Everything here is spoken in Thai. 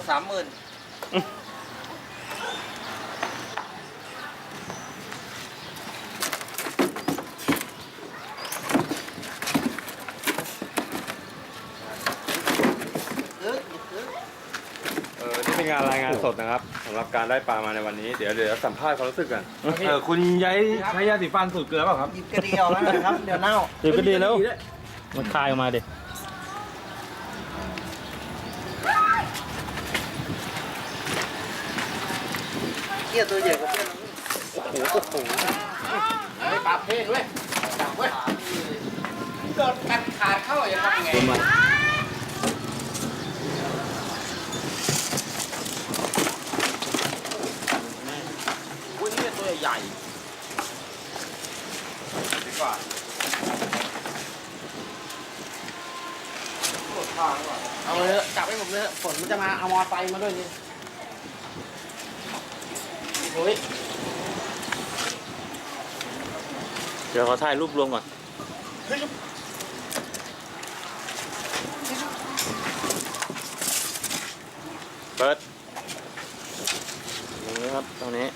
ดสามหมื่นเออนี่เป็นงานรายงานสดนะครับสำหรับการได้ปลามาในวันนี้เดี๋ยวเดี๋ยวสัมภาษณ์ความรู้สึกกันเออคุณย้ายใช้ยาสีฟันสูตรเกลือเปล่าครับหยิบกระเดียวแล้วนะครับ เดี๋ยวเน่า เดี๋ยวก็ดีแล้วมันคายออกมาดิเกียตัวใหญ่กว่าเพื่อนเราโอ้โหไม่ปลาเพศเว้ยจับเว้ยโดนกัดขาดเข้าอย่างทำไงโดนมันอุ้ยนี่เป็นตัวใหญ่ดีกว่าเอาเลยจับให้ผมเลยฝนมันจะมาเอามอไซค์มาด้วยนี่ อ้ยเดี๋ยวขอถ่ายรูปรวมก่อนเปิดนี่ครับตรงนี้